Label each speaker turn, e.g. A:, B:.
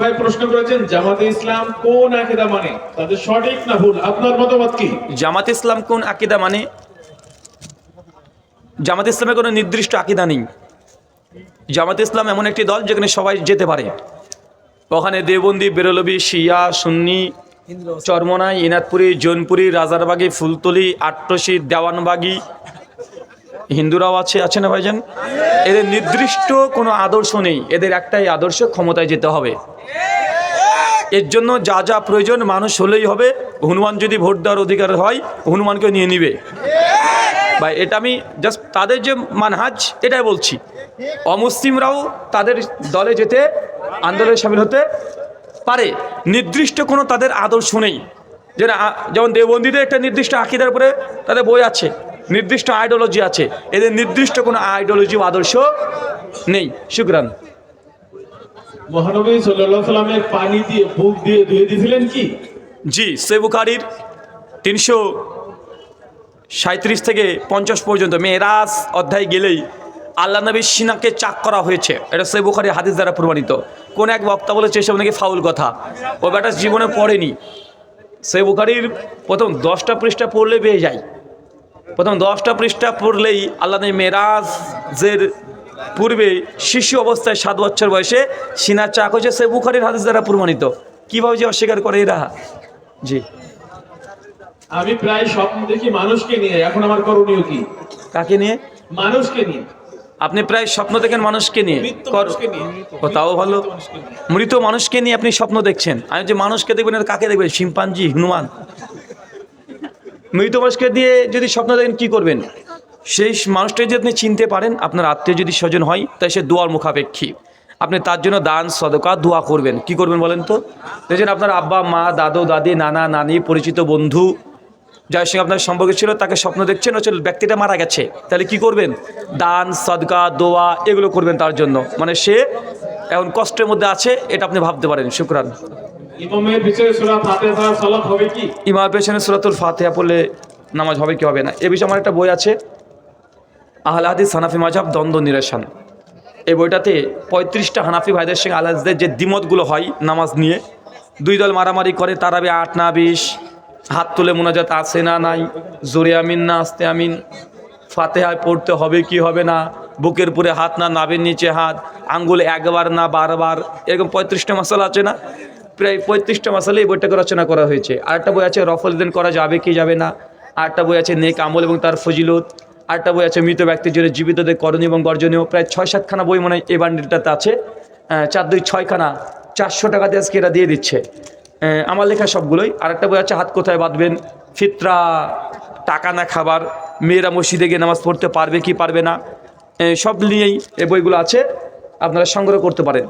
A: ভাই প্রশ্ন করেছেন, জামাতে ইসলাম কোন আকিদা মানে? তাদের সঠিক না ভুল? আপনার মতামত কি?
B: জামাত ইসলাম কোন আকিদা মানে? জামাত ইসলামের কোনো নির্দিষ্ট আকিদা নেই। জামাত ইসলাম এমন একটি দল যেখানে সবাই যেতে পারে। ওখানে দেবন্দি বেরলবি, শিয়া, সুন্নি, চরমনাই ইনাদপুরি জৌনপুরি, রাজারবাগি, ফুলতলি, আট্টসি, দেওয়ানবাগি, হিন্দুরাও আছে আছে না ভাইজান? এদের নির্দিষ্ট কোনো আদর্শ নেই। এদের একটাই আদর্শ, ক্ষমতায় যেতে হবে। এর জন্য যা যা প্রয়োজন মানুষ হলেই হবে। হনুমান যদি ভোট দেওয়ার অধিকার হয় হনুমানকে নিয়ে নিবে। বা এটা আমি জাস্ট তাদের যে মানহাজ, এটাই বলছি। অমুসলিমরাও তাদের দলে যেতে, আন্দোলনে সামিল হতে পারে। নির্দিষ্ট কোনো তাদের আদর্শ নেই। যেন যেমন দেবন্দীদের একটা নির্দিষ্ট আকিদার উপরে তাদের বই আছে, নির্দিষ্ট আইডিওলজি আছে। এদের নির্দিষ্ট কোনো আইডিওলজি আদর্শ নেই। শুক্রান।
A: মহানবী আলাইহি সাল্লামের পানি দিয়ে, বুক দিয়ে ধুয়ে দিয়েছিলেন কি?
B: জি সেবুকারির তিনশো সাঁত্রিশ থেকে পঞ্চাশ পর্যন্ত মেয়েরাজ অধ্যায় গেলেই আল্লাহ নবীর সিনাকে চাক করা হয়েছে। এটা সেবুখারি হাদিস দ্বারা প্রমাণিত। কোন এক বক্তা বলেছে, এসব নাকি ফাউল কথা? ও বেটা জীবনে পড়েনি। সেবুখারির প্রথম দশটা পৃষ্ঠা পড়লে পেয়ে যায়। প্রথম দশটা পৃষ্ঠা পড়লেই আল্লাহ নবী মেরাজের পূর্বে শিশু অবস্থায় সাত বছর বয়সে সিনা চাক হয়েছে সেবুখারির হাদিস দ্বারা প্রমাণিত। কীভাবে যে অস্বীকার করে এরা? জি।
A: আমি প্রায় স্বপ্ন দেখি মানুষকে নিয়ে এখন আমার করণীয় কি?
B: কাকে নিয়ে?
A: মানুষকে নিয়ে।
B: আপনি প্রায় স্বপ্ন দেখেন মানুষকে নিয়ে। তাও ভালো। মৃত মানুষকে নিয়ে আপনি স্বপ্ন দেখছেন। আমি যে মানুষকে দেখবেন আর কাকে দেখবেন শিম্পাঞ্জি হনুমান। মৃত মানুষকে দিয়ে যদি স্বপ্ন দেখেন কি করবেন? সেই মানুষটাকে যদি আপনি চিনতে পারেন আপনার আত্মীয় যদি স্বজন হয় তাই সে দোয়ার মুখাপেক্ষী। আপনি তার জন্য দান সদকা দোয়া করবেন। কি করবেন বলেন তো? দেখছেন আপনার আব্বা মা দাদু দাদি নানা নানি পরিচিত বন্ধু যার সঙ্গে আপনার সম্পর্ক ছিল তাকে স্বপ্ন দেখছেন হচ্ছে ব্যক্তিটা মারা গেছে। তাহলে কি করবেন? দান সদকা দোয়া এগুলো করবেন তার জন্য। মানে সে এখন কষ্টের মধ্যে আছে এটা আপনি ভাবতে পারেন। শুক্রান।
A: ইমামের পিছনে
B: সুরাতুল ফাতেহা পড়লে নামাজ হবে কি হবে না? এ বিষয়ে আমার একটা বই আছে। আহল হাদিস হানাফি মাঝাব দ্বন্দ্ব নিরসন। এই বইটাতে পঁয়ত্রিশটা হানাফি ভাইদের সঙ্গে আলাদদের যে দ্বিমতগুলো হয় নামাজ নিয়ে, দুই দল মারামারি করে, তারাবি আট না বিশ, হাত তুলে মোনাজাত আছে না নাই, জোরে আমিন না, আস্তে আমিন, ফাতেহায় পড়তে হবে কি হবে না, বুকের পুরে হাত না, নাভের নিচে হাত, আঙ্গুল একবার না, বারবার, এরকম পঁয়ত্রিশটা মশলা আছে না? প্রায় পঁয়ত্রিশটা মশালা এই বইটাকে রচনা করা হয়েছে। আরেকটা বই আছে, রফল দিন করা যাবে কি যাবে না? আরেকটা বই আছে, নেক আমল এবং তার ফজিলত। আরেকটা বই আছে, মৃত ব্যক্তির জন্য জীবিতদের করণীয় এবং গর্জনীয়। প্রায় ছয় সাতখানা বই মনে হয় এই বান্ডিলটাতে আছে। চার দুই ছয়খানা, চারশো টাকা দিয়ে আজকে এরা দিয়ে দিচ্ছে। আমার লেখা সবগুলোই। আরেকটা বই আছে, হাত কোথায় বাঁধবেন? ফিতরা, টাকা না খাবার, মেয়েরা মসজিদে গিয়ে নামাজ পড়তে পারবে কি পারবে না? সব নিয়েই এই বইগুলো আছে। আপনারা সংগ্রহ করতে পারেন।